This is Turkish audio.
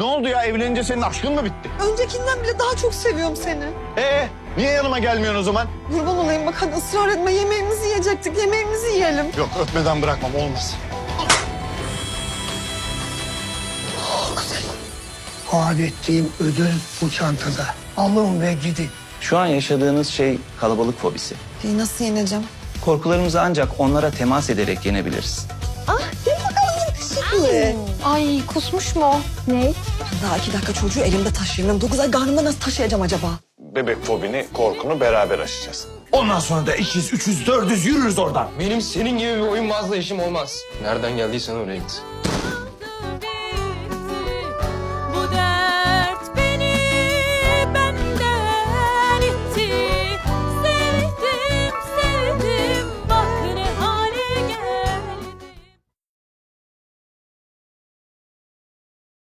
Ne oldu ya evlenince senin aşkın mı bitti? Öncekinden bile daha çok seviyorum seni. Ee niye yanıma gelmiyorsun o zaman? Kurban olayım bak hadi ısrar etme yemeğimizi yiyecektik yemeğimizi yiyelim. Yok öpmeden bırakmam olmaz. Vaat ettiğim ödül bu çantada. Alın ve gidin. Şu an yaşadığınız şey kalabalık fobisi. İyi nasıl yeneceğim? Korkularımızı ancak onlara temas ederek yenebiliriz. Ah gel bakalım yakışıklı. Ay kusmuş mu? Ne? Daha iki dakika çocuğu elimde taşıyamıyorum. Dokuz ay karnımda nasıl taşıyacağım acaba? Bebek fobini, korkunu beraber aşacağız. Ondan sonra da 200, 300, 400 yürürüz oradan. Benim senin gibi bir oyunbazla işim olmaz. Nereden geldiysen oraya git.